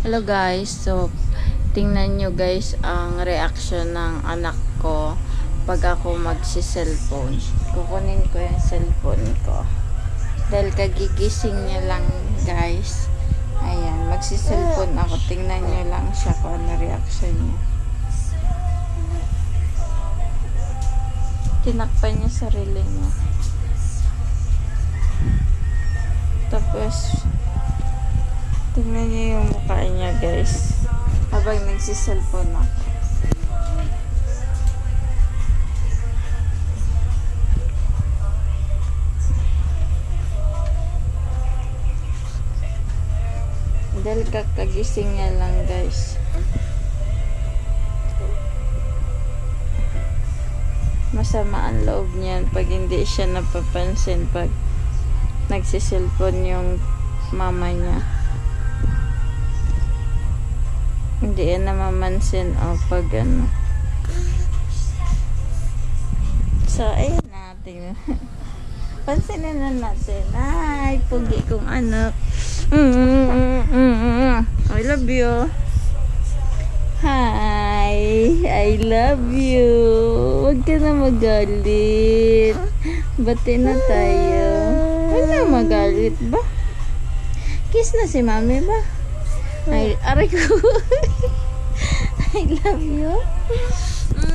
Hello guys, so tingnan nyo guys ang reaction ng anak ko pag ako magsi-cellphone. Kukunin ko yung cellphone ko. Dahil kagigising niya lang guys. Ayan, magsi-cellphone ako. Tingnan nyo lang siya kung ano reaction niya. Tinakpan niya sarili niya. Tapos, tingnan niyo yung mukha niya, guys. Habang nagsiselfone ako. Dahil kakagising niya lang, guys. Masama ang loob niyan pag hindi siya napapansin pag nagsiselfone yung mama niya. Hindi yan namamansin o pag ano. So, ayun natin. Pansinin na natin. Ay, pugi kong anak. I love you. Hi, I love you. Huwag ka na magalit. Bati na tayo. Huwag na magalit ba? Kiss na si mami ba? Aray ko. I love you. Mm.